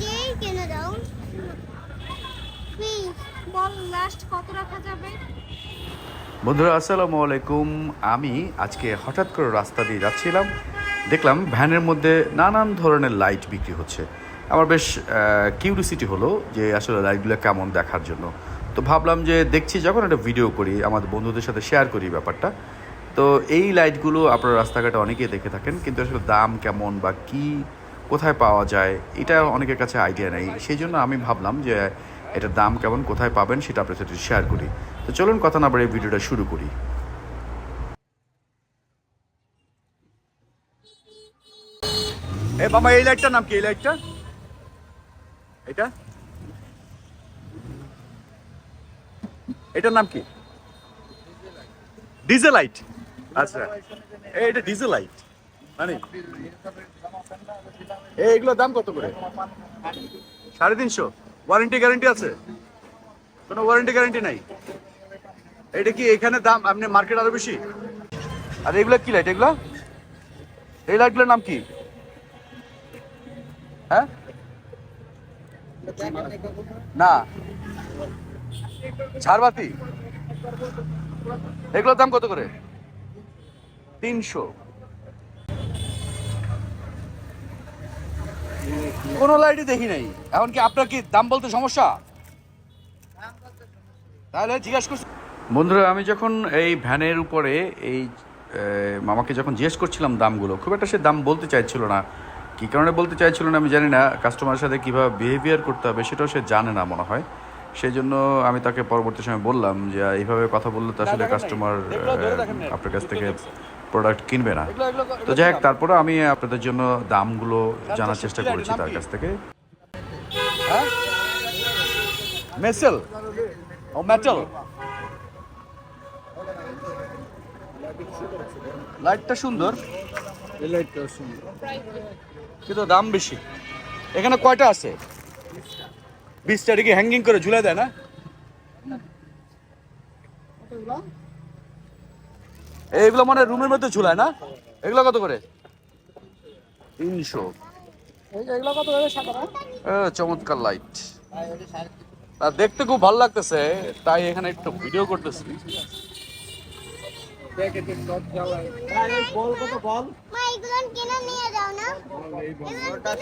দিয়েই কিনে দাও। প্লিজ বল লাস্ট কত রাখা যাবে? বন্ধুরা, আসসালামু আলাইকুম। আমি আজকে হঠাৎ করে রাস্তা দিয়ে যাচ্ছিলাম। দেখলাম ভ্যানের মধ্যে নানান ধরনের লাইট বিক্রি হচ্ছে। আমার বেশ কিউরিসিটি হলো যে আসলে লাইটগুলো কেমন দেখার জন্য। তো ভাবলাম যে দেখছি, যখন একটা ভিডিও করি, আমাদের বন্ধুদের সাথে শেয়ার করি ব্যাপারটা। তো এই লাইটগুলো আপনারা রাস্তাঘাটে অনেকেই দেখে থাকেন, কিন্তু আসলে দাম কেমন বা কী কোথায় পাওয়া যায়, এটা অনেকের কাছে আইডিয়া নেই। সেই জন্য আমি ভাবলাম যে এটার দাম কেমন, কোথায় পাবেন সেটা আপনার সাথে শেয়ার করি। তো চলুন কথা না বাড়িয়ে ভিডিওটা শুরু করি। এ বাবা, এই লাইটটার নাম কি? এই লাইটটা এটা? এটার নাম কি? ডিজেল লাইট আচ্ছা এটা ডিজেল লাইট এইগুলোর দাম কত করে? সাড়ে তিনশো। ওয়ারেন্টি গ্যারান্টি আছে? কোনো ওয়ারেন্টি গ্যারান্টি নাই? এটা কি এখানে দাম আপনি মার্কেট আরও বেশি? আর এগুলো কি লাইট এগুলো? এই লাইটগুলোর নাম কি? হ্যাঁ? না। ঝাড়বাতি এগুলোর দাম কত করে? তিনশো। কোনো লাইটই দেখি নাই। এখন কি আপনার কি দাম বলতে সমস্যা? তাহলে জিজ্ঞাসা করছি। বন্ধুরা আমি যখন এই ভ্যানের উপরে এই মামাকে যখন জিজ্ঞেস করছিলাম দামগুলো খুব একটা সে দাম বলতে চাইছিল না। কী কারণে বলতে চাইছিল না আমি জানি না। কাস্টমারের সাথে কীভাবে বিহেভিয়ার করতে হবে সেটাও সে জানে না মনে হয়। সেই জন্য আমি তাকে পরবর্তী সময় বললাম যে এইভাবে কথা বললে তো আসলে কাস্টমার আপনার কাছ থেকে প্রোডাক্ট কিনবে না। তো যাই হোক তারপরে আমি আপনাদের জন্য দামগুলো জানার চেষ্টা করেছি তার কাছ থেকে। মেসেল ও মেটাল লাইটটা সুন্দর। এই লাইটটা সুন্দর। কিন্তু দাম বেশি। এখানে কয়টা আছে? বিশটা কি হ্যাঙ্গিং করে ঝুলে দেয় না। এইগুলো মানে রুমের মধ্যে ঝুলায় না এগুলো কত করে তিনশো এগুলো কত করে সাদা চমৎকার লাইট আর দেখতে খুব ভালো লাগতেছে তাই এখানে একটু ভিডিও করতেছি বল কত বল মা এগুলো কিনে নিয়ে যাও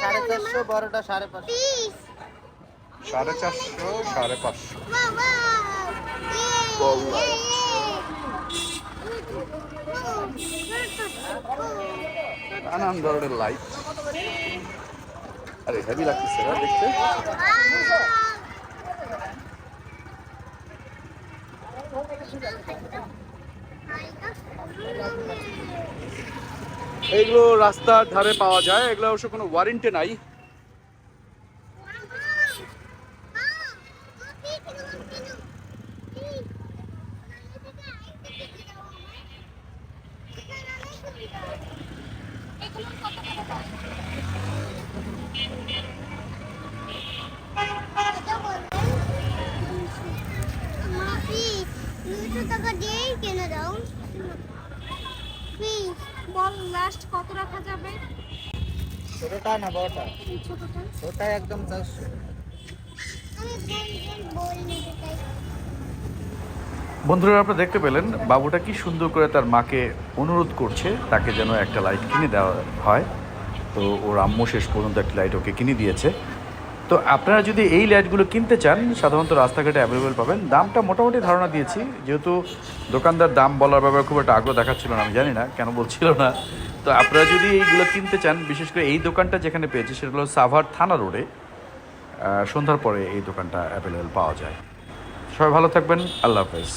সাড়ে চারশো সাড়ে পাঁচশো প্লিজ সাড়ে চারশো সাড়ে পাঁচশো বাবা বল নানান ধরনের লাইট আরে হেভি লাগতেছে না দেখতে? এইগুলো রাস্তার ধারে পাওয়া যায়, এগুলো অবশ্য কোনো ওয়ারেন্টি নাই টাকা দিয়েই কিনে দাও বল লাস্ট কত রাখা যাবে? ছোটটা না বড়টা? এই ছোটটা। একদম চারশো আমি গোল গোল বল নিতে চাই। বন্ধুরা আপনারা দেখতে পেলেন বাবুটা কি সুন্দর করে তার মাকে অনুরোধ করছে তাকে যেন একটা লাইট কিনে দেওয়া হয়। তো ওর আম্মু শেষ পর্যন্ত একটা লাইট ওকে কিনে দিয়েছে। তো আপনারা যদি এই লাইটগুলো কিনতে চান, সাধারণত রাস্তাঘাটে অ্যাভেলেবেল পাবেন। দামটা মোটামুটি ধারণা দিয়েছি। যেহেতু দোকানদার দাম বলার ব্যাপারে খুব একটা আগ্রহ দেখাচ্ছিল না, আমি জানি না, কেন বলছিল না। তো আপনারা যদি এইগুলো কিনতে চান, বিশেষ করে এই দোকানটা যেখানে পেয়েছি, সেটা হলো সাভার থানা রোডে সন্ধ্যার পরে এই দোকানটা অ্যাভেলেবেল পাওয়া যায়। সবাই ভালো থাকবেন। আল্লাহ হাফেজ।